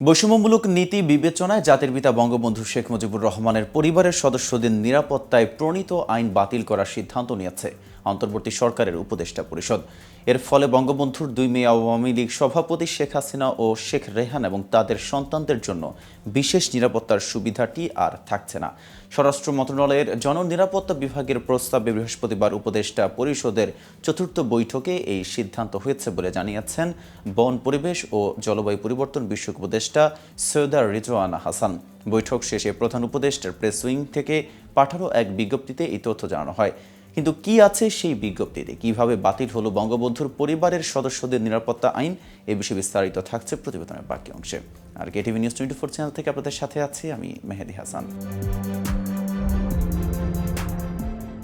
বৈষম্যমূলক নীতি বিবেচনায় জাতির পিতা বঙ্গবন্ধু শেখ মুজিবুর রহমানের পরিবারের সদস্যদের নিরাপত্তায় প্রণীত আইন বাতিল করার সিদ্ধান্ত নিয়েছে। অন্তর্বর্তী সরকারের উপদেষ্টা পরিষদ। এর ফলে বঙ্গবন্ধুর দুই মেয়ে আওয়ামী লীগ সভাপতি শেখ হাসিনা ও শেখ রেহান এবং তাদের সন্তানদের জন্য বিশেষ নিরাপত্তার সুবিধাটি আর থাকছে না। স্বরাষ্ট্র মন্ত্রণালয়ের জননিরাপত্তা বিভাগের প্রস্তাবে বৃহস্পতিবার উপদেষ্টা পরিষদের চতুর্থ বৈঠকে এই সিদ্ধান্ত হয়েছে বলে জানিয়েছেন বন পরিবেশ ও জলবায়ু পরিবর্তন বিষয়ক উপদেষ্টা সৈয়দা রিজওয়ানা হাসান। বৈঠক শেষে প্রধান উপদেষ্টার প্রেস উইং থেকে পাঠানো এক বিজ্ঞপ্তিতে এই তথ্য জানানো হয়। কিন্তু কি আছে সেই বিজ্ঞপ্তিতে? কীভাবে বাতিল হলো বঙ্গবন্ধুর পরিবারের সদস্যদের নিরাপত্তা আইন? এ বিষয়ে বিস্তারিত থাকছে প্রতিবেদনের বাকি অংশে। আর KTV news twenty four channel থেকে আপনাদের সাথে আছি আমি মেহেদি হাসান।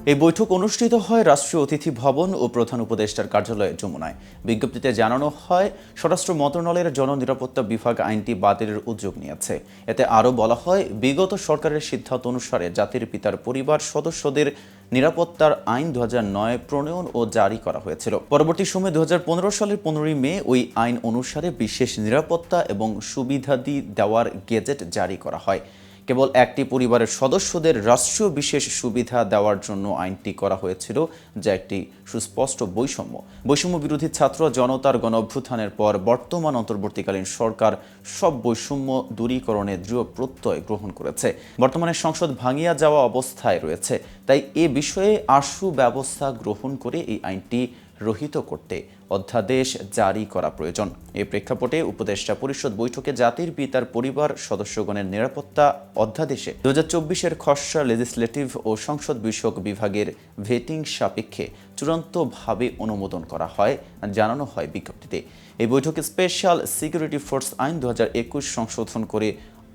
এই বৈঠক অনুষ্ঠিত হয় রাষ্ট্রীয় অতিথি ভবন ও প্রধান উপদেষ্টার কার্যালয়ে যমুনায়। বিজ্ঞপ্তিতে জানানো হয়, স্বরাষ্ট্র মন্ত্রণালয়ের জননিরাপত্তা বিভাগ আইনটি বাতিলের উদ্যোগ নিয়েছে। এতে আরও বলা হয়, বিগত সরকারের সিদ্ধান্ত অনুসারে জাতির পিতার পরিবার সদস্যদের নিরাপত্তার আইন দু নয় প্রণয়ন ও জারি করা হয়েছিল। পরবর্তী সময়ে দু হাজার পনেরো সালের পনেরোই মে ওই আইন অনুসারে বিশেষ নিরাপত্তা এবং সুবিধাদি দেওয়ার গেজেট জারি করা হয়। কেবল একটি পরিবারের সদস্যদের রাষ্ট্রীয় বিশেষ সুবিধা দেওয়ার জন্য আইনটি করা হয়েছিল, যা একটি সুস্পষ্ট বৈষম্য। বৈষম্য বিরোধী ছাত্র জনতার গণ অভ্যুত্থানের পর বর্তমান অন্তর্বর্তীকালীন সরকার সব বৈষম্য দূরীকরণে দৃঢ় প্রত্যয় গ্রহণ করেছে। বর্তমানে সংসদ ভাঙিয়া যাওয়া অবস্থায় রয়েছে। তাই এ বিষয়ে আশু ব্যবস্থা গ্রহণ করে এই আইনটি রহিত করতে অধ্যাদেশ জারি করা প্রয়োজন। এই প্রেক্ষাপটে উপদেষ্টা পরিষদ বৈঠকে জাতির, পিতার, পরিবার সদস্যগণের নিরাপত্তা অধ্যাদেশে দু হাজার চব্বিশের খসড়া লেজিসলেটিভ ও সংসদ বিষয়ক বিভাগের ভেটিং সাপেক্ষে চূড়ান্তভাবে অনুমোদন করা হয়, জানানো হয় বিজ্ঞপ্তিতে। এই বৈঠকে স্পেশাল সিকিউরিটি ফোর্স আইন দু হাজার একুশ সংশোধন করে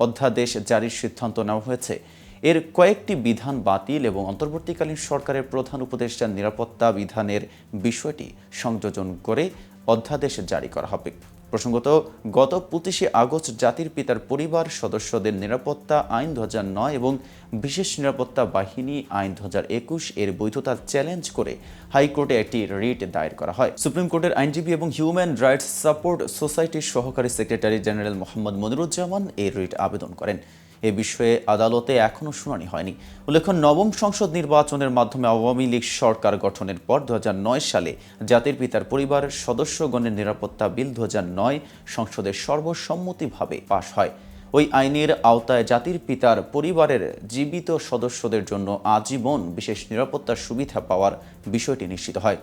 অধ্যাদেশ জারির সিদ্ধান্ত নেওয়া হয়েছে। এর কয়েকটি বিধান বাতিল এবং অন্তর্বর্তীকালীন সরকারের প্রধান উপদেষ্টার নিরাপত্তা বিধানের বিষয়টি সংযোজন করে অধ্যাদেশ জারি করা হবে। প্রসঙ্গত, গত পঁচিশে আগস্ট জাতির পিতার পরিবার সদস্যদের নিরাপত্তা আইন দু নয় এবং বিশেষ নিরাপত্তা বাহিনী আইন দু একুশ এর বৈধতা চ্যালেঞ্জ করে হাইকোর্টে একটি রিট দায়ের করা হয়। সুপ্রিম কোর্টের আইনজীবী এবং হিউম্যান রাইটস সাপোর্ট সোসাইটির সহকারী সেক্রেটারি জেনারেল মোহাম্মদ মনিরুজ্জামান এই রিট আবেদন করেন। এ বিষয়ে আদালতে এখনও শুনানি হয়নি। উল্লেখ্য, নবম সংসদ নির্বাচনের মাধ্যমে আওয়ামী লীগ সরকার গঠনের পর দুহাজার নয় সালে জাতির পিতার পরিবারের সদস্যগণের নিরাপত্তা বিল দু সংসদের সর্বসম্মতিভাবে পাশ হয়। ওই আইনের আওতায় জাতির পিতার পরিবারের জীবিত সদস্যদের জন্য আজীবন বিশেষ নিরাপত্তার সুবিধা পাওয়ার বিষয়টি নিশ্চিত হয়।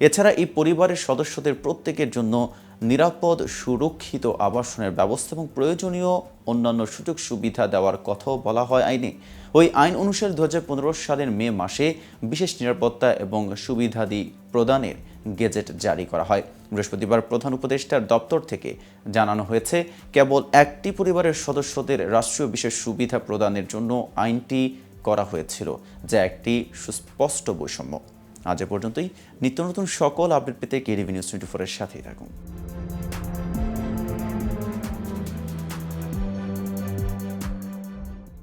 এছাড়া এই পরিবারের সদস্যদের প্রত্যেকের জন্য নিরাপদ, সুরক্ষিত আবাসনের ব্যবস্থা এবং প্রয়োজনীয় অন্যান্য সুযোগ সুবিধা দেওয়ার কথাও বলা হয় আইনে। ওই আইন অনুসারে দু হাজার পনেরো সালের মে মাসে বিশেষ নিরাপত্তা এবং সুবিধাদি প্রদানের গেজেট জারি করা হয়। বৃহস্পতিবার প্রধান উপদেষ্টার দপ্তর থেকে জানানো হয়েছে, কেবল একটি পরিবারের সদস্যদের রাষ্ট্রীয় বিশেষ সুবিধা প্রদানের জন্য আইনটি করা হয়েছিল, যা একটি সুস্পষ্ট বৈষম্য। আজ এ পর্যন্তই। নিত্য নতুন সকল আপডেট পেতে কেডিভি নিউজ টোয়েন্টি ফোরের সাথেই থাকুন।